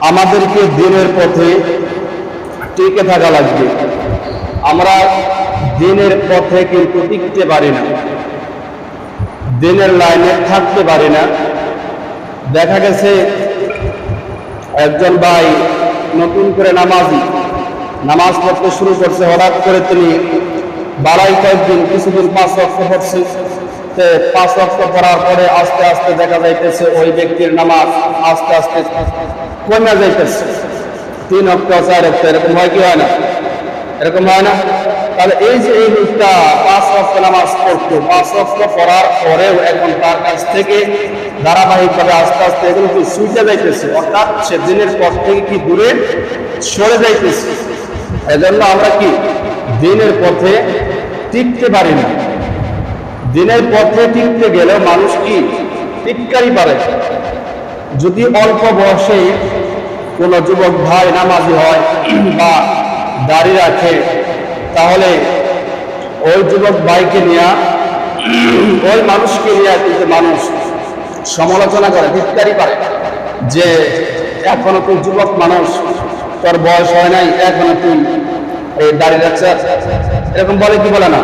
আমাদেরকে দিনের পথে টিকে থাকা লাগবে। আমরা দিনের পথে কিন্তু টিকতে পারি না। দিনের লাইনে থাকতে পারি না। দেখা গেছে একজন ভাই নতুন করে নামাজি। নামাজ পড়তে শুরু করছে, হঠাৎ করে তিনি বাড়াই কয়েকদিন, কিছুদিন পাঁচ রক্ত পড়ছে। পাঁচ রক্ত পড়ার পরে আস্তে আস্তে দেখা যাইতেছে ওই ব্যক্তির নামাজ আস্তে আস্তে কমে যাইতেছে। তিন অক্ট চার অক্ট, এরকম হয় কি হয় না? এরকম হয় না? তাহলে এই যে এই লোকটা পাঁচ রক্ত নামাজ পড়তো, পাঁচ রক্ত পড়ার পরেও এখন তার কাছ থেকে ধারাবাহিকভাবে আস্তে আস্তে এগুলো কি সুইচে যাইতেছে? অর্থাৎ সে দিনের পর থেকে কি দূরে সরে যাইতেছে। এজন্য আমরা কি দিনের পথে টিকতে পারি না। দিনের পথে টিকতে গেলে মানুষ কি টিটকারি পারে। যদি অল্প বয়সে কোনো যুবক ভাই নামাজি হয় বা দাড়ি রাখে, তাহলে ওই যুবক ভাইকে নিয়ে, ওই মানুষকে নিয়ে কিন্তু মানুষ সমালোচনা করে ধিক্কারি পারে যে এখনও তুই যুবক মানুষ, তোর বয়স হয় নাই, এখনও তুই এই দাড়ি রাখছে এরকম বলে কি বলে না?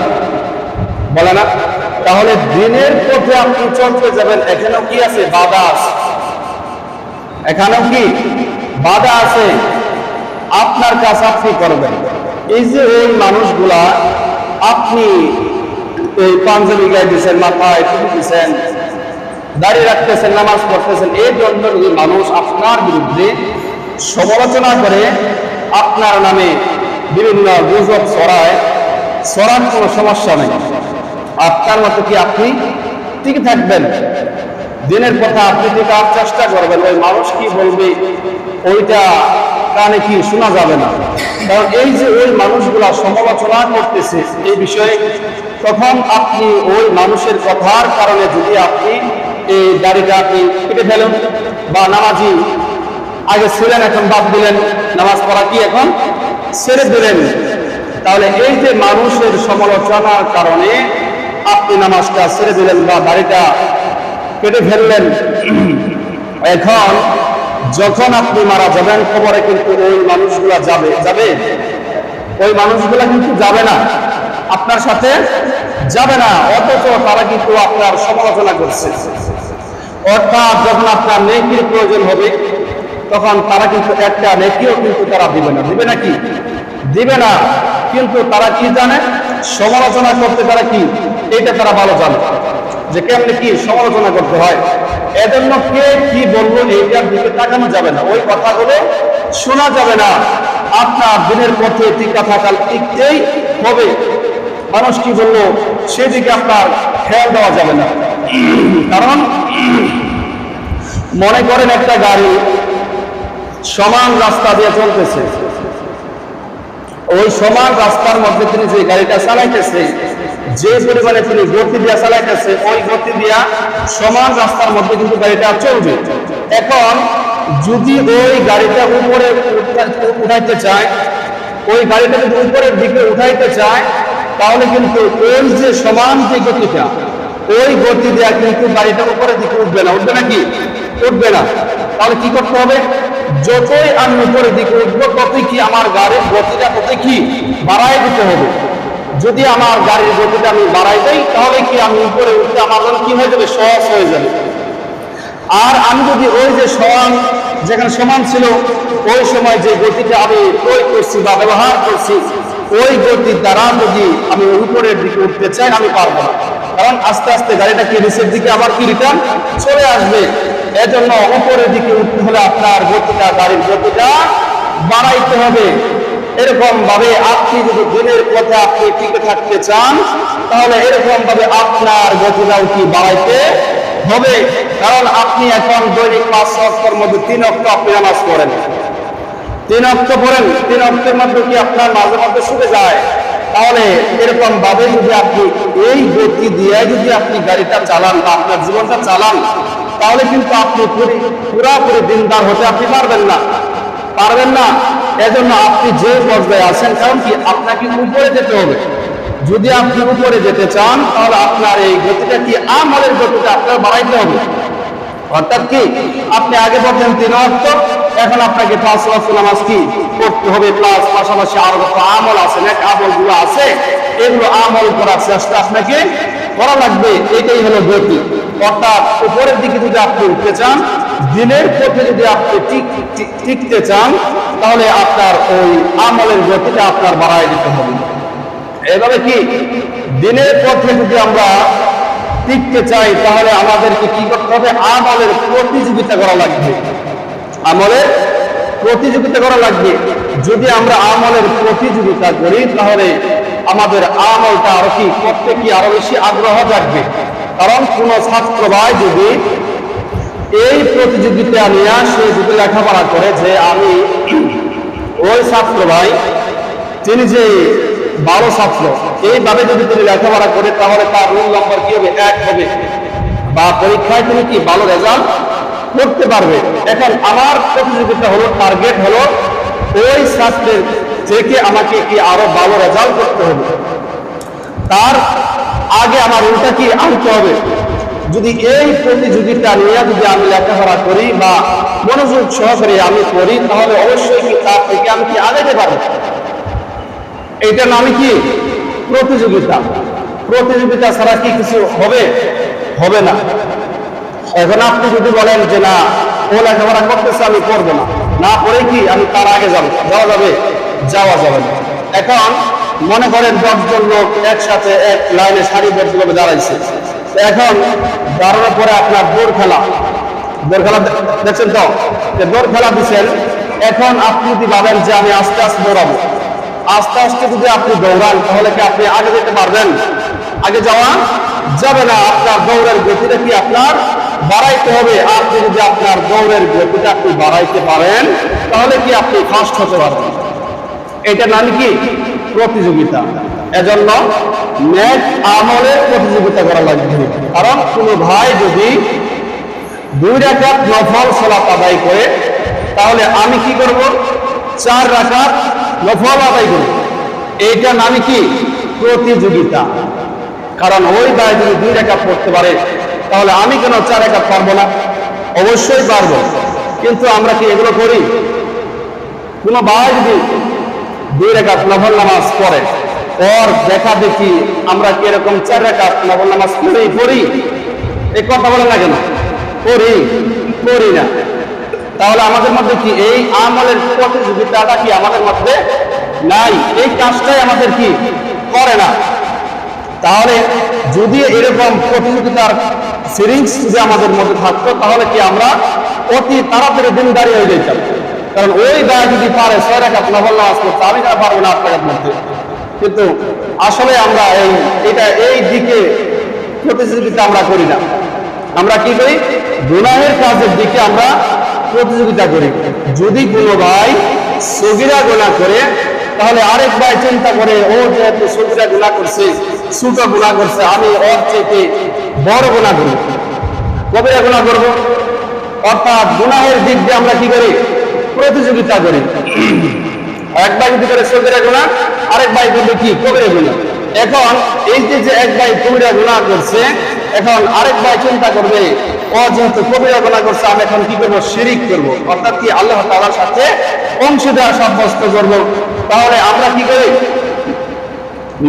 বলে না? তাহলে দিনের পথে আপনি চলতে যাবেন, এখানেও কি আছে? আছে এখানেও কি? বাধা আছে, আপনার কাজ আপনি করবেন। এই যে এই মানুষগুলা, আপনি এই পাঞ্জাবি গায়ে দিচ্ছেন মাথায় টুপি দিচ্ছেন দাঁড়িয়ে রাখতেছেন, নামাজ পড়তেছেন, এই জন্য যদি মানুষ আপনার বিরুদ্ধে সমালোচনা করে, আপনার নামে বিভিন্ন গুজব ছড়ায়, ছড়ার কোনো সমস্যা নেই। আপনার মতো কি আপনি টিকে থাকবেন? দিনের কথা আপনি টিকার চেষ্টা করবেন, ওই মানুষ কি বলবে? ওইটা কানে কি শোনা যাবে না। কারণ এই যে ওই মানুষগুলা সমালোচনা করতেছে এই বিষয়ে, তখন আপনি ওই মানুষের কথার কারণে যদি আপনি এই দাড়িটা আপনি কেটে ফেলেন বা নামাজি, আগে ছিলেন, এখন বাদ দিলেন, নামাজ পড়া কি এখন? ছেড়ে দিলেন। তাহলে এই যে মানুষের সমালোচনার কারণে আপনি নামাজটা ছেড়ে দিলেন বা দাড়িটা কেটে ফেললেন, এখন যখন আপনি মারা যাবেন খবরে কিন্তু ওই মানুষগুলা যাবে। যাবে? ওই মানুষগুলা কিন্তু যাবে না। আপনার সাথে যাবে না। অথচ তারা কিন্তু আপনার সমালোচনা করছে। অর্থাৎ যখন আপনার নেকির প্রয়োজন হবে, তখন তারা কিন্তু একটা নেকিও কিন্তু তারা দিবে না। দিবে নাকি দিবে না। কিন্তু তারা কি জানে? সমালোচনা করতে তারা কি? এটা তারা ভালো জানে। যে কেমনি কি সমালোচনা করতে হয়। এজন্য কে কি বলল এইটার দিকে তাকানো যাবে না। ওই কথাগুলো শোনা যাবে না। আপনার দিনের পথে টিকা থাকাল টিকতেই হবে। মানুষ কি বলল? সেদিকে আপনার খেয়াল দেওয়া যাবে না। কারণ মনে করেন একটা গাড়ি সমান রাস্তা দিয়ে চলতেছে। ওই সমান রাস্তার মধ্যে তিনি যে গাড়িটা চালাইতেছে, যে পরিমাণে তিনি গতি দিয়া চালাইতেছে, ওই গতি দিয়া সমান রাস্তার মধ্যে কিন্তু গাড়িটা চলবে। এখন যদি ওই গাড়িটা উপরে উঠা- উঠাইতে চায়, ওই গাড়িটা যদি উপরের দিকে উঠাইতে চায়, তাহলে কিন্তু ওই যে সমান যে গতিটা, ওই গতি দেওয়া কিন্তু গাড়িটা উপরের দিকে উঠবে না। উঠবে নাকি উঠবে না। তাহলে কি করতে হবে? যতই আমি উপরের দিকে উঠবো, ততই কি আমার গাড়ির গতিটা, ততই কি বাড়াই দিতে হবে? যদি আমার গাড়ির গতিটা আমি বাড়াই দেই, তাহলে কি আমি উপরে উঠতে আমার জন্য কি হয়ে যাবে? সহজ হয়ে যাবে। আর আমি যদি ওই যে সমান, যেখানে সমান ছিল, ওই সময় যে গতিটা আমি প্রয়োগ করছি বা ব্যবহার করছি, ওই গতির দ্বারা যদি আমি উপরের দিকে উঠতে চাই, আমি পারব না। কারণ আস্তে আস্তে গাড়িটা কি নিচের দিকে আবার কি রিটার্ন চলে আসবে। এজন্য উপরের দিকে উঠতে হলে আপনার গতিটা গাড়ির গতিটা বাড়াইতে হবে। এরকম ভাবে আপনি যদি দিনের পথে আপনি টিকে থাকতে চান, তাহলে এরকম ভাবে আপনার গতিটাও কি বাড়াইতে হবে? কারণ আপনি এখন দৈনিক পাঁচ অক্ষর মধ্যে তিন অক্ট আপনি নামাজ পড়েন। তিন অক্ট পড়েন, তিন অক্টের মধ্যে কি আপনার মাঝে মধ্যে শুকে যায়? তাহলে এরকম ভাবে যদি আপনি এই গতি দিয়ে যদি আপনি গাড়িটা চালান বা আপনার জীবনটা চালান, তাহলে কিন্তু আপনি পুরি, পুরাপুরি দিনদার হতে আপনি পারবেন না। পারবেন না। এজন্য আপনি যে পর্যায়ে আছেন, কারণ কি আপনাকে উপরে যেতে হবে। যদি আপনি উপরে যেতে চান, তাহলে আপনার এই গতিটা কি, আমলের গতিটা আপনার বাড়াইতে হবে। অর্থাৎ কি, আপনি আগে পড়তেন তিন অর্থ এখন আপনাকে পাঁচ ওয়াক্ত নামাজ কি পড়তে হবে প্লাস পাশাপাশি আরও যত আমল আছে না আমলগুলো আছে, এগুলো আমল করার চেষ্টা আপনাকে করা লাগবে, এটাই হলো গতি। অর্থাৎ উপরের দিকে যদি আপনি উঠতে চান, দিনের পথে যদি আপনি টিক টিক- টিকতে চান, তাহলে আপনার ওই আমলের গতিটা আপনার বাড়ায় দিতে হবে। এভাবে কি? দিনের পথে যদি আমরা টিকতে চাই, তাহলে আমাদেরকে কি করতে হবে? আমলের প্রতিযোগিতা করা লাগবে। আমলের প্রতিযোগিতা করা লাগবে। যদি আমরা আমলের প্রতিযোগিতা করি, তাহলে আমাদের আমলটা আরও কি করতে কি আরও বেশি আগ্রহ থাকবে কারণ কোন ছাত্র ভাই যদি এই প্রতিযোগিতা নিয়ে সে যদি লেখাপড়া করে যে আমি ওই ছাত্র ভাই তিনি যে বারো ছাত্র, এইভাবে যদি তিনি লেখাপড়া করে, তাহলে তার রোল নম্বর কি হবে? এক হবে। বা পরীক্ষায় তিনি কি ভালো রেজাল্ট করতে পারবে। এখন আমার প্রতিযোগিতা হলো টার্গেট হলো ওই ছাত্রের থেকে আমাকে কি আরও ভালো রেজাল্ট করতে হবে। তার আগে আমার ওটা কি আনতে হবে? যদি এই প্রতিযোগিতা নিয়ে যদি আমি লেখাপড়া করি বা মনোযোগ সহকারে আমি করি, তাহলে অবশ্যই কি তার থেকে আমি কি আগাতে পারব? এইটার নামে কি? প্রতিযোগিতা। প্রতিযোগিতা ছাড়া কি কিছু হবে? হবে না। এখন আপনি যদি বলেন যে না ও লেখাপড়া করতেছে, আমি করব না। না করে কি, আমি তার আগে যাব। যাওয়া যাবে? যাওয়া যাবে না। এখন মনে করেন দশজন লোক একসাথে এক লাইনে সারিবদ্ধভাবে দাঁড়াইছে। এখন দাঁড়ানোর পরে আপনার দৌড় খেলা। দৌড় খেলা দেখছেন তো? দৌড় খেলা দিচ্ছেন। এখন আপনি যদি ভাবেন যে আমি আস্তে আস্তে দৌড়াবো, আস্তে আস্তে যদি আপনি দৌড়ান, তাহলে কি আপনি আগে যেতে পারবেন? আগে যাওয়া যাবে না। আপনার দৌড়ের গতিটা কি আপনার বাড়াইতে হবে। আপনি যদি আপনার দৌড়ের গতিটা আপনি বাড়াইতে পারেন, তাহলে কি আপনি ফার্স্ট হতে পারবেন? এটা নাম কি? প্রতিযোগিতা। এজন্য ম্যাচ আমলের প্রতিযোগিতা করা লাগবে। কারণ কোনো ভাই যদি দুই রাকাত নফল সালাত আদায় করে, তাহলে আমি কি করব? চার রাকাত নফল আদায় করব। এইটা নামে কি? প্রতিযোগিতা। কারণ ওই ভাই যদি দুই রেখা পড়তে পারে তাহলে আমি কেন চার রেখা পারব না? অবশ্যই পারব। কিন্তু আমরা কি এগুলো করি? কোনো ভাই যদি দুই রেখা নফল নামাজ পড়ে ওর দেখা দেখি আমরা কি এরকম চার রেখা নফল নামাজ পড়ি পড়ি? এই কথা বলে না কেন? করি করি না। তাহলে আমাদের মধ্যে কি এই আমলের প্রতিযোগিতাটা কি আমাদের মধ্যে নাই? এই কাজটাই আমাদের কি? করে না। তাহলে যদি এরকম প্রতিযোগিতার সিরিজ যদি আমাদের মধ্যে থাকতো, তাহলে কি আমরা অতি তাড়াতাড়ি দিন দাঁড়িয়ে হয়ে যেতাম। কারণ ওই দায় যদি পারে ছয় রেখা নবল নামাজ করতে আমি তারা পারব না আট টাকার মধ্যে। কিন্তু আসলে আমরা এই, এটা এই দিকে প্রতিযোগিতা আমরা করি না। আমরা কি করি? গুনাহের কাজের দিকে আমরা প্রতিযোগিতা করি। যদি কোনো ভাই সগিরা গোনা করে তাহলে আরেক ভাই চিন্তা করে, ও যেহেতু সগিরা গুণা করছে ছোট গুণা করছে, আমি ওর থেকে বড় গুণা করব কবিরা গুণা করব? অর্থাৎ গুনাহের দিক দিয়ে আমরা কি করি? প্রতিযোগিতা করি। এক ভাই যদি করে সগিরা গুণা আরেক ভাই করবে কি? কবিরা গুণা এখন এই যে যে এক ভাই কবিরা গুণা করছে, এখন আরেক ভাই চিন্তা করবে, ও যেহেতু কবিরা গুণা করছে, আমি এখন কি করব? শিরিক করব। অর্থাৎ কি আল্লাহ তাআলার সাথে অংশীদার সাব্যস্ত করব। তাহলে আমরা কি করি?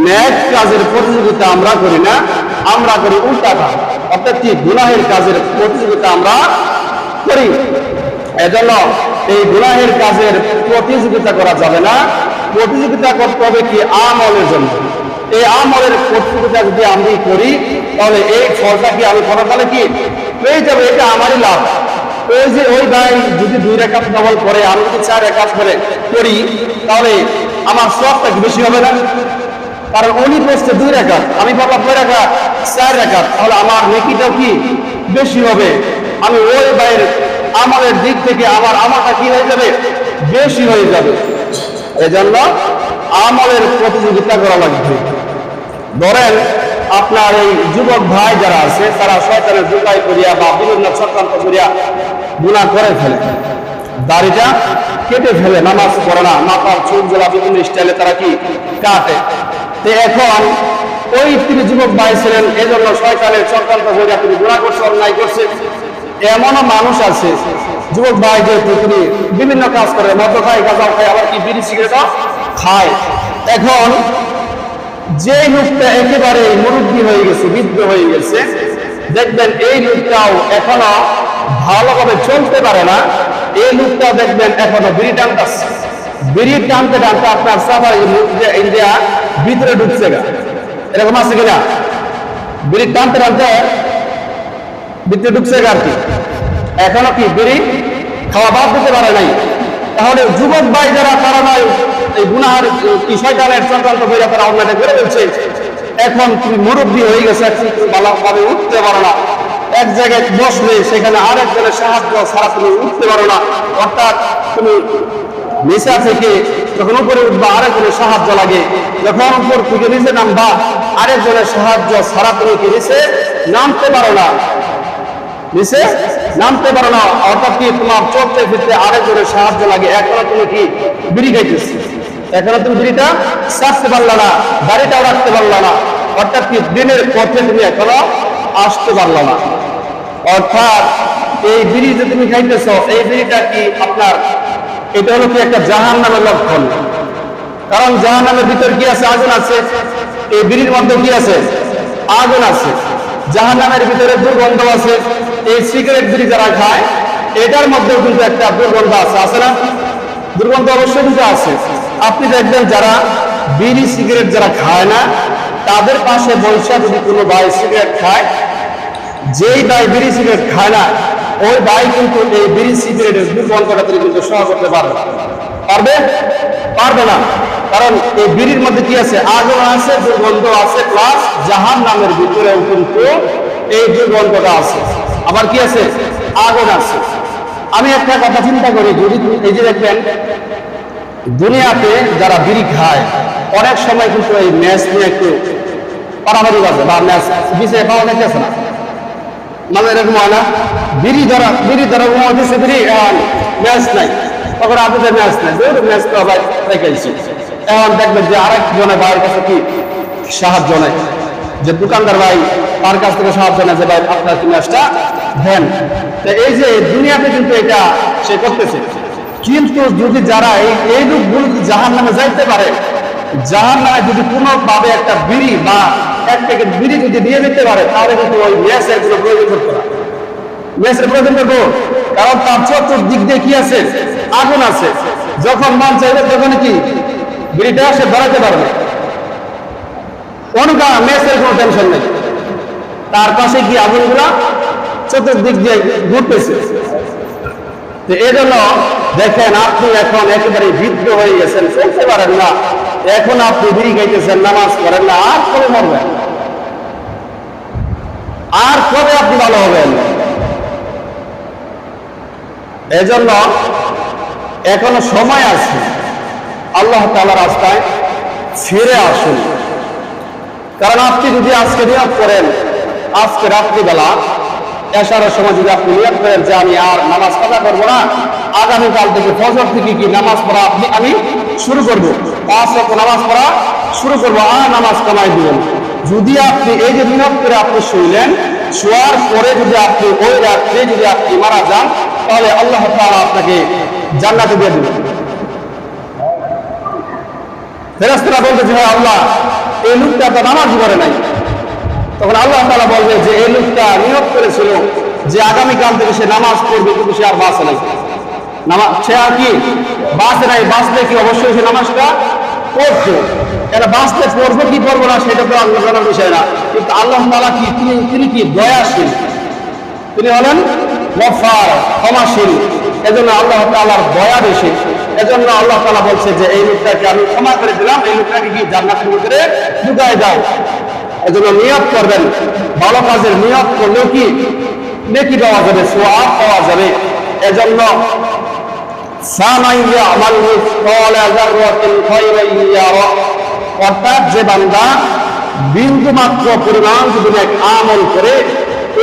ন্যাক কাজের প্রতিযোগিতা আমরা করি না, আমরা করি উল্টাটা অর্থাৎ কি? গুনাহের কাজের প্রতিযোগিতা আমরা করি। এজন্য এই গুনাহের কাজের প্রতিযোগিতা করা যাবে না। প্রতিযোগিতা করতে হবে কি? আমলের জন্য। এই আমলের প্রতিযোগিতা যদি আমি করি, তাহলে এই ফলটা কি আমি পরকালে কি? পেয়ে যাব, এটা আমারই লাভ। ওই যে ওই ভাই যদি দুই রেখা ডবল করে, আমি যদি চার রেখা করে করি, তাহলে আমার সবটা বেশি হবে না? কারণ উনি বসছে দুই রেখা আমি পাবো কয় রেখা চার রেখা তাহলে আমার নেকিটাও কি বেশি হবে? আমি ওই ভাইয়ের আমাদের দিক থেকে আমার আমারটা কি হয়ে যাবে? বেশি হয়ে যাবে। এজন্য আমলের প্রতিযোগিতা করা লাগবে। ধরেন আপনার এই যুবক ভাই যারা আছে, তারা শয়তানের জুতাই করিয়া বা বিভিন্ন চক্রান্ত করিয়া গুণা করে ফেলে। দাড়িটা কেটে ফেলে, নামাজ পড়ে না, মাথার চুল জেলা বিভিন্ন স্টাইলে তারা কি কাটে। তো এখন ওই তিনি যুবক ভাই ছিলেন, এজন্য শয়তানের চক্রান্ত করিয়া তিনি গুণা করছে, অন্যায় করছে। এমনও মানুষ আছে, যুবক ভাই যেহেতু তিনি বিভিন্ন কাজ করে, মদ খায় গাঁজাও খায়, আবার কি বিড়ি, সিগারেটও খায়। এখন যে লোকটা একেবারে মুরব্বী হয়ে গেছে, বৃদ্ধ হয়ে গেছে, দেখবেন এই লোকটাও এখনও ভালোভাবে চলতে পারে না। এই লোকটাও দেখবেন এখনও বিড়ি টানতেছে। বিড়ি টানতে টানতে আপনার সাফার ইন্ডিয়া ভিতরে ঢুকছে গা। এরকম আছে কিনা? বিড়ি টানতে টানতে ভিতরে ঢুকছে গা আর কি। এখনও কি বিড়ি খাওয়া বাদ দিতে পারে নাই? তাহলে যুবক ভাই যারা তারা নয় এই গুনার কি শয়তানের চক্রান্ত বইরা তারা অন্যটা করে ফেলছে। এখন তুমি মুরব্বী হয়ে গেছে তুমি ভালোভাবে উঠতে পারো না। এক জায়গায় বসলে, সেখানে আরেকজনের সাহায্য ছাড়া তুমি উঠতে পারো না। অর্থাৎ তুমি নিচা থেকে যখন উপরে উঠবা আরেকজনের সাহায্য লাগে। যখন উপর থেকে নিচে নামবা আরেকজনের সাহায্য ছাড়া তুমি কি নিচে নামতে পারো না। নিচে নামতে পারো না। অর্থাৎ কি তোমার চলতে ফিরতে আরেকজনের সাহায্য লাগে। এখনও তুমি কি বিড়ি খাইতেছ? এখনও তুমি বিড়িটা ছাড়তে পারলা না দাড়িটাও রাখতে পারলা না, অর্থাৎ কি দিনের পথে তুমি এখনও আসতে পারলা না। অর্থাৎ এই বিড়ি যে তুমি খাইতেছ, এই বিড়িটা কি আপনার, এটা হলো কি একটা জাহান নামের লক্ষণ। কারণ জাহান নামের ভিতর কি আছে? আগুন আছে। এই বিড়ির মধ্যে কি আছে? আগুন আছে। জাহান নামের ভিতরে দুর্গন্ধ আছে। এই সিগারেট বিড়ি যারা খায়, এটার মধ্যেও কিন্তু একটা দুর্গন্ধ আছে। আছে না? দুর্গন্ধ অবশ্যই কিন্তু আছে। আপনি দেখবেন যারা বিড়ি সিগারেট যারা খায় না, তাদের পাশে বৈশা যদি কোনো ভাই সিগারেট খায়, যেই ভাই বিড়ি সিগারেট খায় না, ওই ভাই কিন্তু এই বিড়ি সিগারেটের দুর্গন্ধটা তিনি কিন্তু সহ করতে পারবে পারবে? পারবে না। কারণ এই বিড়ির মধ্যে কি আছে? আগুন আছে দুর্গন্ধ আছে প্লাস জাহান নামের ভিতরেও কিন্তু এই দুর্গন্ধটা আছে। আবার কি আছে? আগুন আছে। আমি একটা কথা চিন্তা করি, যদি এই যে দেখবেন দুনিয়াতে যারা বিড়ি খায়, অনেক সময় কিন্তু এই ম্যাচ নিয়ে একটু পারামারি বাজে বা ম্যাচ বিষয়ে পাওয়া যাইতেছে না? মানে এরকম হয় না? বিড়ি ধরা বিড়ি ধরা দিচ্ছে বিড়ি ম্যাচ নাই। তখন আপনাদের ম্যাচ নাই যেহেতু ম্যাচ তো আবার রেখেছি এখন দেখবেন যে আরেক জনের ভাইয়ের কাছে কি সাহায্য নেয়? যে দোকানদার ভাই তার কাছ থেকে সাহায্য নেয় যে, ভাই, আপনার ম্যাচটা দেন? তো এই যে দুনিয়াতে কিন্তু এটা সে করতেছে। কিন্তু যদি যারা এই লোকগুলো জাহান নামে যাইতে পারে জাহান নামে যদি কোনোভাবে একটা বিড়ি বা এক প্যাকেট বিড়ি যদি দিয়ে দিতে পারে, তাহলে কিন্তু ওই ম্যাচের কোনো প্রয়োজন করতো না। ম্যাচের প্রয়োজন করব। কারণ তার চতুর্দিক দিয়ে কি আছে? আগুন আছে। যখন মন চাইবে তখন কি? বিড়িটা সে ধরাতে পারবে। অনুকা ম্যাচের কোনো টেনশন নেই। তার পাশে কি আগুনগুলা চতুর্দিক দিয়ে ঘুরতেছে। তো এই জন্য দেখেন আপনি এখন একেবারে বৃদ্ধ হয়ে গেছেন, চলতে পারেন না। এখন আপনি বিড়ি খাইতেছেন, নামাজ পড়েন না, আর কবে মরবেন? আর কবে আপনি ভালো হবেন? এজন্য এখনও সময় আছে, আল্লাহ তাআলার রাস্তায় ফিরে আসুন। কারণ আপনি যদি আজকে নিয়োগ করেন, আজকে রাত্রিবেলা এশারের সময় যদি আপনি নিয়োগ করেন যে আমি আর নামাজ কাজা করব না আগামীকাল থেকে ফজর থেকে কি নামাজ পড়া আপনি আমি শুরু করব। পাঁচ রকম নামাজ পড়া শুরু করব, আর নামাজ কামাই দিবেন। যদি আপনি এই যে নিয়োগ করে আপনি শুইলেন, শোয়ার পরে যদি আপনি ওই রাত্রে যদি আপনি মারা যান, তাহলে আল্লাহ তাআলা আপনাকে জান্নাতে দিয়ে দেবেন। ফেরেস্তারা বলতেছে হ্যাঁ আল্লাহ, এই লোকটা তো নামাজ করে নাই। তখন আল্লাহ তালা বলবে যে, এই লোকটা নিয়োগ করেছিল যে আগামীকাল থেকে সে নামাজ পড়বে, কিন্তু সে আর বাঁচে নাই। নামাজ সে আর কি বাঁচে নাই, বাঁচলে কি অবশ্যই সে নামাজটা পড়তো এটা বাঁচতে পড়ব, কি পড়ব না সেটা তো আল্লাহ জানার বিষয় না। কিন্তু আল্লাহ তালা কি, তিনি তিনি কি দয়াশীল? তিনি হলেন গফার, ক্ষমাশীল। এজন্য আল্লাহ তাআলার দয়া বেশি। এজন্য আল্লাহ তালা বলছে যে, এই লোকটাকে আমি ক্ষমা করে দিলাম, এই লোকটাকে কি জান্নাতের ভিতরে ঢুকায় দাও। এজন্য নিয়ত করবেন। ভালো কাজের নিয়ত করলেও কি নেকি পাওয়া যাবে, সোয়াব পাওয়া যাবে। এজন্য অর্থাৎ যে বান্দা বিন্দু মাত্র পরিমাণ যদি এক আমল করে,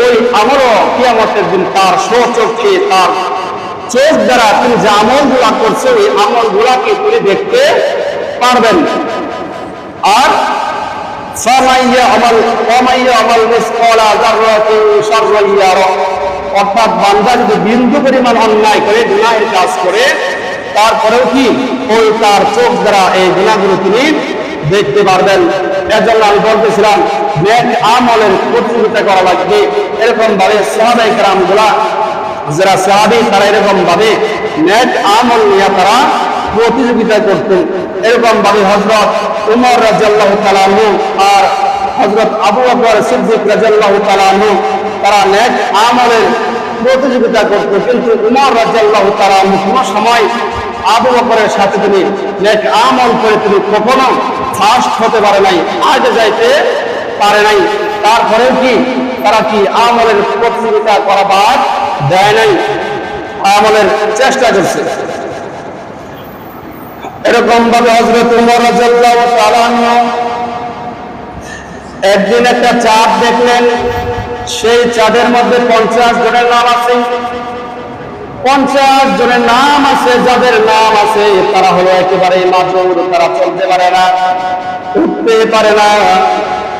ওই আমলও কিয়ামতের দিন তার স্বচক্ষে তার চোখ দ্বারা তিনি যে আমলগুলা করছে, ওই আমল গুলাকে তিনি দেখতে পারবেন। আর অর্থাৎ বান্দা যদি বিন্দু পরিমাণ অন্যায় করে, গুনাহের কাজ করে, তারপরেও কি? তার চোখ দ্বারা এই গুণাগুলো তিনি দেখতে পারবেন। এর জন্য আমি বলতেছিলাম, নেক আমলের প্রতিযোগিতা করা লাগবে। এরকম ভাবে সাহাবাই কারামগুলা যারা সাহাবি, তারা এরকম ভাবে নেক আমল নিয়ে তারা প্রতিযোগিতা করতেন। এরকম ভাবে হজরত উমর রাজাল্লাহ তালানু আর হজরত আবু বকর সিদ্দিক রাজাল্লাহ তালানু তারা নেক আমলের প্রতিযোগিতা করতো কিন্তু উমর রাজাল্লাহ তালানু কোনো সময় আবু বকরের সাথে তিনি নেক আমল করে তিনি কখনো ফার্স্ট হতে পারে নাই, আগে যাইতে পারে নাই। তারপরেও কি? তারা কি আমলের প্রতিযোগিতা করা বাদ দেয় নাই? আমলের চেষ্টা করছে। এরকম ভাবে হজরত উমর একদিন একটা চাঁদ দেখলেন। সেই চাঁদের মধ্যে পঞ্চাশ জনের নাম আছে। পঞ্চাশ জনের নাম আছে, যাদের নাম আছে, তারা হলো একেবারে মাজুর তারা চলতে পারে না, উঠতে পারে না।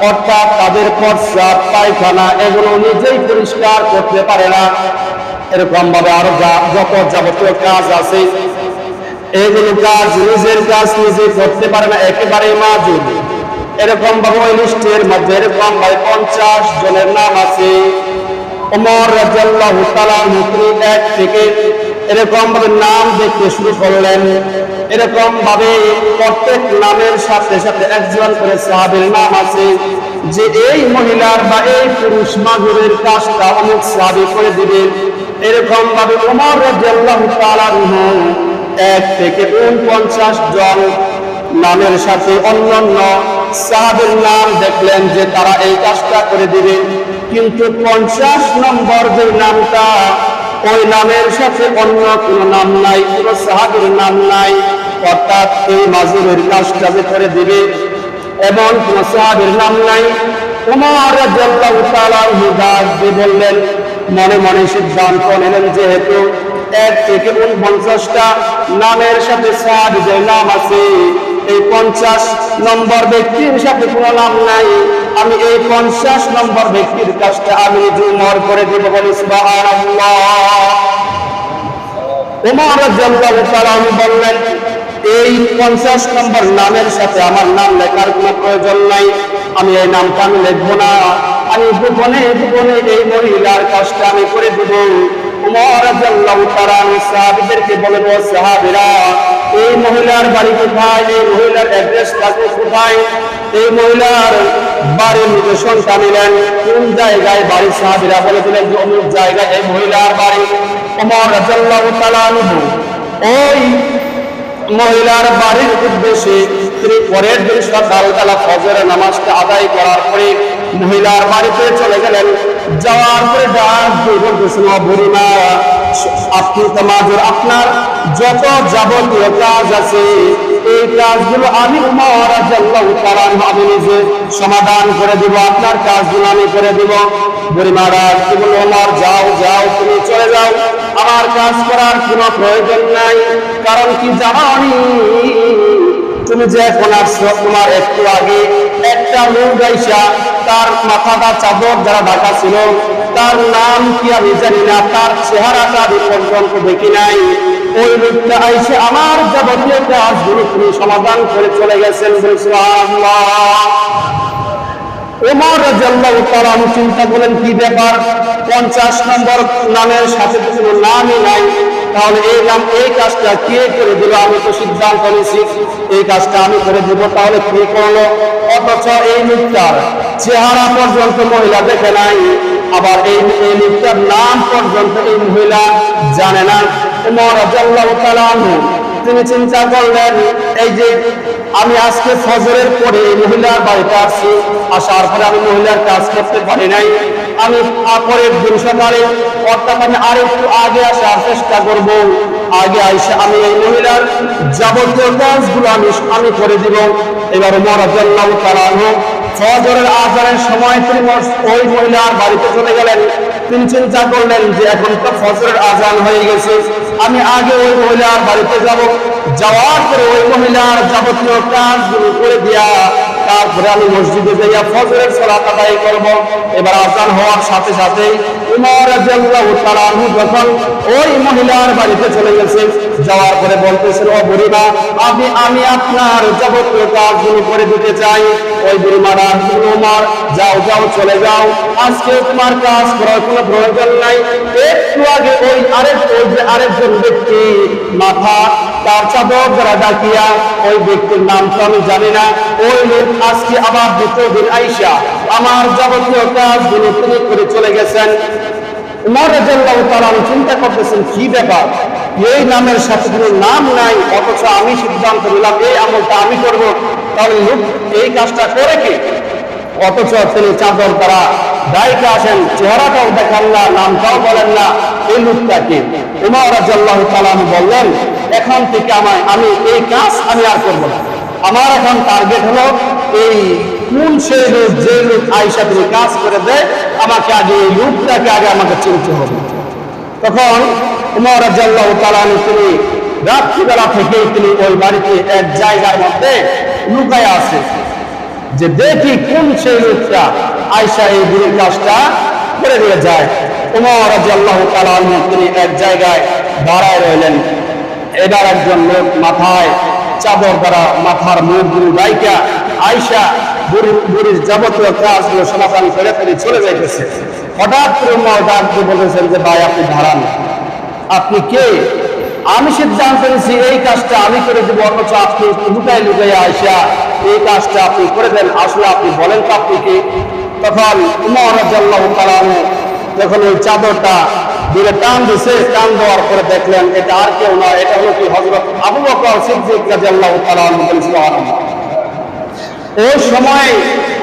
অর্থাৎ তাদের প্রস্রাব পায়খানা, এগুলো নিজেই পরিষ্কার করতে পারে না। এরকম ভাবে আরও যত যাবতীয় কাজ আছে এইগুলো কাজ, নিজের কাজ নিজে করতে পারে না একেবারে মাজুর এরকম ভাবে মধ্যে, এরকম ভাবে পঞ্চাশ জনের নাম আছে। এক থেকে এরকম ভাবে নাম দেখতে এরকম ভাবে প্রত্যেক নামের সাথে সাথে একজন করে নাম আছে, যে এই মহিলার বা এই পুরুষ অমুক সাহাবী করে দিবেন। এরকম ভাবে ওমর আনহু এক থেকে উনপঞ্চাশ জন নামের সাথে অন্যান্য সাহাবের নাম দেখলেন যে তারা এই কাজটা করে দিবে। কিন্তু পঞ্চাশ নম্বর যে নামটা, ওই নামের সাথে অন্য কোন নাম নাই, কোন সাহাবের নাম নাই। অর্থাৎ এই মাজুরের কাজটা যে করে দিবে, এমন কোন সাহাবের নাম নাই। উমর ডাক বললেন, মনে মনে সিদ্ধান্ত নিলেন যেহেতু এক থেকে উনপঞ্চাশটা নামের সাথে সাদ যে নাম আছে, এই পঞ্চাশ নম্বর ব্যক্তির সাথে কোনো নাম নাই। আমি এই পঞ্চাশ নম্বর ব্যক্তির কাজটা আমি জুমর করে দেবো বলি সুবহানাল্লাহ। উমর রাদিয়াল্লাহু তাআলা আনহু বললেন, এই পঞ্চাশ নম্বর নামের সাথে আমার নাম লেখার কোনো প্রয়োজন নাই। আমি এই নামটা আমি লিখব না। আমি গোপনে গোপনে এই মহিলার কাজটা আমি করে দেব। এই মহিলার বাড়ি কোথায়? এই মহিলার কোথায়? এই মহিলার কোন জায়গায় বাড়ি সাহাবীরা বলে দিলেন যে, অমুক জায়গায় এই মহিলার বাড়ি? ওই মহিলার বাড়ির উদ্দেশ্যে তিনি পরের দিন সকালবেলা নামাজটা আদায় করার পরে মহিলার বাড়িতে চলে গেলেন। যাওয়ার পরে ডাক দিয়ে বলতেছেন, "ও বুড়িমা, আপনি তো মাজুর। আপনার যত যাবতীয় কাজ আছে, এই কাজগুলো আমি আমি নিজে সমাধান করে দিব, আপনার কাজগুলো আমি করে দিব। ওমর যাও তুমি চলে আমার কাজ করার নাই, কারণ কি তুমি যে একটু আগে একটা লোক আইসা তার মাথাটা চাদর যারা ঢাকা ছিল, তার নাম কি আমি জানি না, তার চেহারাটা আমি পর্যন্ত দেখি নাই ওই লোকটা আইসে আমার যাবতীয় সমাধান করে চলে গেছেন বলেছিলাম। ওমর তাআলা আনহু চিন্তা করলেন, কি ব্যাপার? পঞ্চাশ নম্বর নামের সাথে তো কোনো নামই নাই। তাহলে এই নাম, এই কাজটা কে করে দিল? আমি তো সিদ্ধান্ত নিয়েছি, এই কাজটা আমি করে দেব। তাহলে কে করল? অথচ এই লোকটার চেহারা পর্যন্ত মহিলা দেখে নাই, আবার এই এই লোকটার নাম পর্যন্ত এই মহিলা জানে না। ওমর রাদিয়াল্লাহু তাআলা আনহু, তিনি চিন্তা করলেন এই যে আমি আজকে ফজরের পরে মহিলার বাড়িতে আসছি, আসার পরে আমি মহিলার কাজ করতে পারি নাই। আমি পরের দিন সকালে অর্থাৎ আমি আর একটু আগে আসার চেষ্টা করব। আগে আইসা আমি এই মহিলার যাবতীয় কাজগুলো আমি আমি করে দিব। এবার মরাজাল্লাহ তারা ফজরের আজানের সময় তিনি ওই মহিলার বাড়িতে চলে গেলেন। তিনি চিন্তা করলেন যে এখন তো ফজরের আজান হয়ে গেছে। আমি আগে ওই মহিলার বাড়িতে যাব। যাওয়ার পরে ওই মহিলার যাবতীয় কাজগুলো করে দিয়া তারপরে আমি মসজিদে যাইয়া ফজরের সলাত আদায় করব। এবার আসান হওয়ার সাথে সাথে উমর রাদিয়াল্লাহু তাআলা যখন ওই মহিলার বাড়িতে চলে গেছে যাওয়ার পরে বলতেছেন ও বুড়িমা, আমি আমি আপনার যাবতীয় কাজগুলো করে দিতে চাই। ওই বুড়িমারা উমর, যাও যাও, চলে যাও। আজকে তোমার কাজ করার কোনো প্রয়োজন নাই। একটু আগে ওই আরেক, ওই যে আরেকজন ব্যক্তি মাথা, তার চাদর দ্বারা ডাকিয়া ওই ব্যক্তির নাম তো আমি জানি না। ওই লোক আজকে আবার দ্বিতীয় দিন আইসা, আমার যাবতীয় কাজগুলো তিনি করে চলে গেছেন। উমর রাদিয়াল্লাহু তাআলা চিন্তা করতেছেন, কি ব্যাপার? এই নামের সাথে কোনো নাম নাই, অথচ আমি সিদ্ধান্ত নিলাম, এই আমলটা আমি করব। তাহলে লোক এই কাজটা করে কি? অথচ তিনি চাদর দ্বারা দায়িত্বে আসেন, চেহারাটাও দেখান না, নামটাও বলেন না, এই লোকটাকে উমর রাদিয়াল্লাহু তাআলা বললেন, এখন থেকে আমায়, আমি এই কাজ আমি আর করব না। আমার এখন টার্গেট হলো এই কোন সেই লোক যে লোক আইসা তিনি কাজ করে দেয়, আমাকে আগে এই লোকটাকে আগে আমাকে চিনতে হবে। তখন উমর তাআলা তিনি রাত্রিবেলা থেকেই তিনি ওই বাড়িতে এক জায়গার মধ্যে লুকায় আছে। যে দেখি কোন সেই লোকটা আয়সা এই বুড়ির কাজটা করে দিয়ে যায়। উমর আনহু তিনি এক জায়গায় দাঁড়ায় রইলেন। এবার একজন লোক মাথায় চাদর দ্বারা মাথার মুখগুলো গাইকা আয়সা বুড়ির যাবতীয় কাজগুলো সমাধান করে তিনি চলে যাইতেছে। হঠাৎ করে দিয়ে বলেছেন যে, ভাই, আপনি দাঁড়ান। আপনি কে? আমি সিদ্ধান্ত নিয়েছি, এই কাজটা আমি করে দেবো, অথচ আপনি লুকাই লুকাই আইসা এই কাজটা আপনি করে দেন, আসলে আপনি বলেন তো আপনি কি? তখন উমর রাদিয়াল্লাহু তাআলা আনহু যখন ওই চাদরটা দূরে টান দিছে, টান দেওয়ার পরে দেখলেন এটা আর কেউ নয় এটা হলো কি হযরত আবু বকর সিদ্দিক রাদিয়াল্লাহু তাআলা আনহু ওই সময়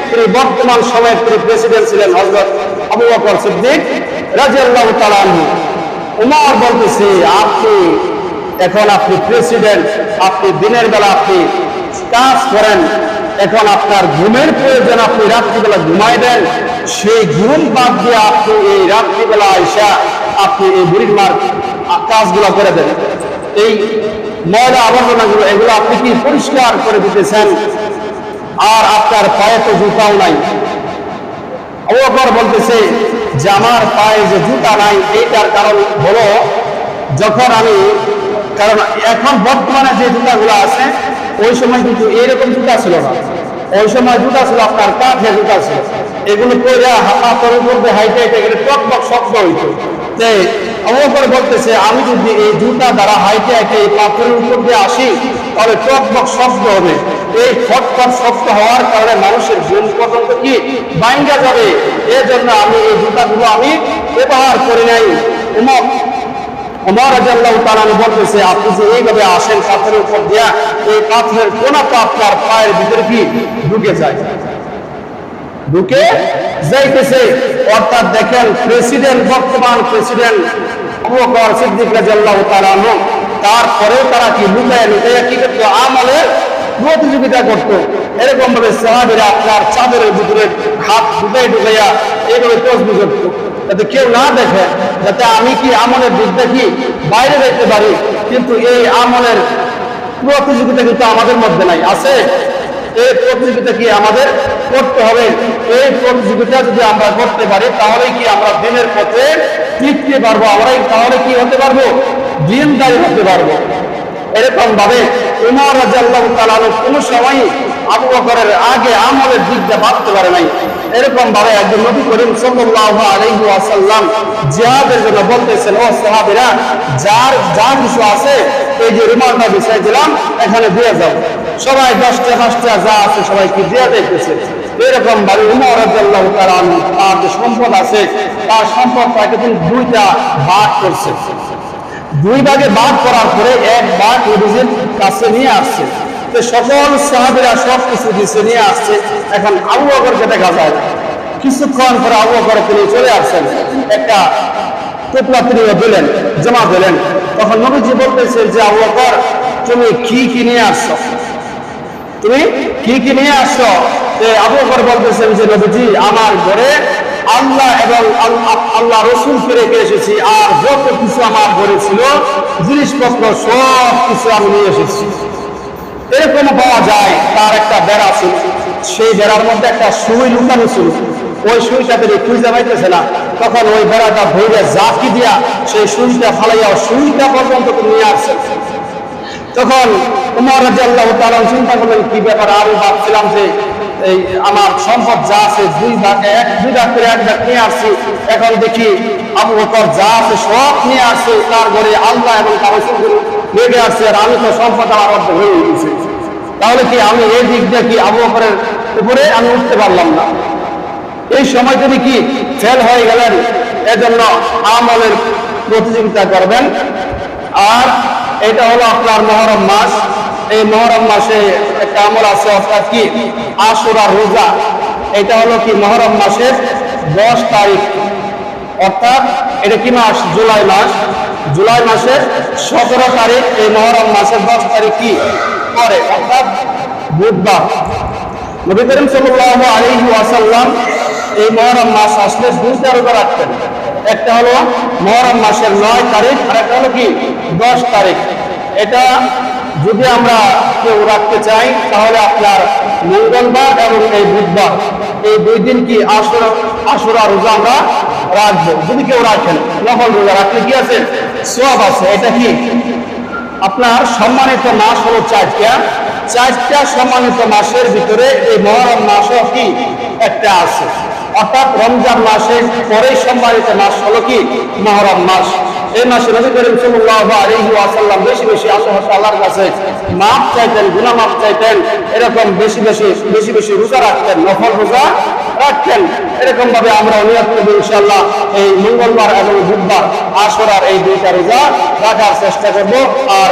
তিনি বর্তমান সময়ের তিনি প্রেসিডেন্ট ছিলেন হজরত আবু বকর সিদ্দিক রাজিয়াল্লাহু তাআলা আনহু। উমর বলতেছে, আপনি, এখন আপনি প্রেসিডেন্ট আপনি দিনের বেলা আপনি কাজ করেন, এখন আপনার ঘুমের প্রয়োজন, আপনি রাত্রিবেলা ঘুমাই দেন সেই ঘুম বাদ দিয়ে আপনি এই রাত্রিবেলা আইসা আপনি এই বুড়ির মার কাজগুলো করে দেন। এই ময়লা আবর্জনাগুলো, এগুলো আপনি কি পরিষ্কার করে দিতেছেন? আর আপনার পায়ে তো জুতাও নাই। অবকর বলতেছে, যে আমার পায়ে যে জুতা নাই, এইটার কারণ হলো যখন আমি, কারণ এখন বর্তমানে যে জুতাগুলো আছে, ওই সময় কিন্তু এইরকম জুতা ছিল না। ওই সময় জুতা ছিল আপনার কাঠের জুতা ছিল। এগুলো পরে উপর দিয়ে হাইটে হাইটে গেলে টক শব্দ হইতো। অবকর বলতেছে, আমি যদি এই জুতা দ্বারা হাইটে হাইটে এই পাথরের উপর দিয়ে আসি তাহলে টক টক শব্দ হবে। এই ফটফট শব্দ হওয়ার কারণে মানুষের জীবন পর্যন্ত কি বাইঙ্গা যাবে? এর জন্য আমি এই জুতাগুলো আমি ব্যবহার করি নাই। উমর উমর রাদিয়াল্লাহু তাআলা বলতেছে, আপনি যে এইভাবে আসেন পাথরের উপর দিয়া, এই পাথরের কোনা তো তার পায়ের ভিতরে কি ঢুকে যায়? ঢুকে যাইতেছে। অর্থাৎ দেখেন প্রেসিডেন্ট বর্তমান প্রেসিডেন্ট সিদ্দিক রাদিয়াল্লাহু তাআলা তারপরেও তারা কি লুকায় করতো? আমলের প্রতিযোগিতা করতো। এরকম ভাবে সাহাবিরা আপনার চাদরের ভিতরে হাত ঢুকাই ঢুকাইয়া এইভাবে তসবি করতো। যাতে কেউ না দেখে, যাতে আমি কি আমলের দিকটা দেখি, বাইরে দেখতে পারি। কিন্তু এই আমলের প্রতিযোগিতা কিন্তু আমাদের মধ্যে নাই, আছে। এই প্রতিযোগিতা কি আমাদের করতে হবে? এই প্রতিযোগিতা যদি আমরা করতে পারি, তাহলে কি আমরা দিনের পথে টিকতে পারব? আমরাই তাহলে কি হতে পারব? দিনদারি হতে পারব। এরকম ভাবে উমর রাজিয়াল্লাহু তাআলা কোন সময় আবু বকরের আগে আমলের দিকটা ভাবতে পারে নাই। এরকম ভাবে একজন নবী করিম সাল্লাল্লাহু আলাইহি ওয়াসাল্লাম জিহাদের জন্য বলতেছেন, ও সাহাবীরা, যার, যা কিছু আছে, এই যে রুমালটা বিছাই দিলাম, এখানে দিয়ে যাও সবাই দশটা দশটা যা আছে সবাইকে দিয়ে দেখতেছে। এরকম ভাবে উমর তাআলা তার যে সম্পদ আছে, তার সম্পদটাকে তিনি দুইটা ভাগ করছে। দুই ভাগে ভাগ করার পরে এক ভাগ নবীজির কাছে নিয়ে আসছে। তো সকল সাহাবীরা সব কিছু দিচ্ছে নিয়ে আসছে। এখন আবু বকরকে দেখা যায়, কিছুক্ষণ পরে আবু বকর তিনি চলে আসছেন। একটা টুকরা তিনিও দিলেন, জমা দিলেন। তখন নবীজি বলতেছে যে, আবু বকর, তুমি কি কি নিয়ে আসছো? তুমি কি কি নিয়ে আসছো? আবু বলতেছেন যে, নবীজি, আমার ঘরে আল্লাহ এবং আল- আল্লাহ রসুলকে রেখে এসেছি, আর যত কিছু আমার ঘরে ছিল, জিনিসপত্র সব কিছু আমি নিয়ে এসেছি। এরকম পাওয়া যায়, তার একটা বেড়া ছিল। সেই বেড়ার মধ্যে একটা সুই লুকানো ছিল। ওই সুইটা তিনি খুঁজে পাইতেছে না, তখন ওই বেড়াটা ভৈরে জাকি দিয়া সেই সুইটা ফালাইয়া সুইটা পর্যন্ত নিয়ে আসছে। তখন উমর রাজিয়াল্লাহ তাআলা চিন্তা করলেন, কি ব্যাপার? আমি ভাবছিলাম যে এই আমার সম্পদ যা আছে, দুই ভাগ, এক, দুই ভাগ করে এক ভাগ নিয়ে আসছি। এখন দেখি আবু বকর যা আছে সব নিয়ে আসছে, তার ঘরে আল্লাহ এবং তার লেগে আসছে, আর আমি তো সম্পদ আমার অর্ধ হয়ে গেছে। তাহলে কি আমি এই দিক দিয়ে কি আবু বকরের উপরে আমি উঠতে পারলাম না? এই সময় তিনি কি ফেল হয়ে গেলেন, এজন্য আমলের প্রতিযোগিতা করবেন, আর এটা হলো আপনার মহরম মাস। এই মহরম মাসে একটা আমল আছে, অর্থাৎ কি? আশুরা রোজা। এটা হলো কি মহরম মাসের দশ তারিখ। অর্থাৎ এটা কি মাস? জুলাই মাস। জুলাই মাসের সতেরো তারিখ, এই মহরম মাসের দশ তারিখ কি? করে অর্থাৎ বুধবার। নবী করিম সাল্লাল্লাহু আলাইহি ওয়াসাল্লাম এই মহরম মাস আসলে দুইটা রোজা রাখতেন। একটা হলো মহরম মাসের নয় তারিখ, আর একটা হলো কি? দশ তারিখ। এটা যদি আমরা কেউ রাখতে চাই, তাহলে আপনার মঙ্গলবার এবং এই বুধবার, এই দুই দিন কি আসর আসরা রোজা আমরা রাখব। যদি কেউ রাখেন নকল রোজা রাখলে কি আছে? সব আছে। এটা কি? আপনার সম্মানিত মাস হলো চারটা। চারটা সম্মানিত মাসের ভিতরে এই মহরম মাসও কি? একটা আছে। অর্থাৎ রমজান মাসের পরেই সম্মানিত মাস হলো কি? মহরম মাস। এই মাসে নবী করিম ওয়াসাল্লাম বেশি বেশি আল্লাহ আল্লাহর কাছে মাপ চাইতেন, গুনাহ মাপ চাইতেন, এরকম বেশি বেশি বেশি বেশি রোজা রাখতেন, নফল রোজা রাখতেন। এরকম ভাবে আমরা নিয়ত করব ইনশাআল্লাহ এই মঙ্গলবার এবং বুধবার আশরার এই দুইটা রোজা রাখার চেষ্টা করব। আর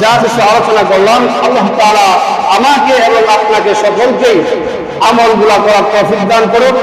যা কিছু আলোচনা করলাম, আল্লাহ তাআলা আমাকে এবং আপনাকে সকলকেই আমলগুলা করার তৌফিক দান করুক।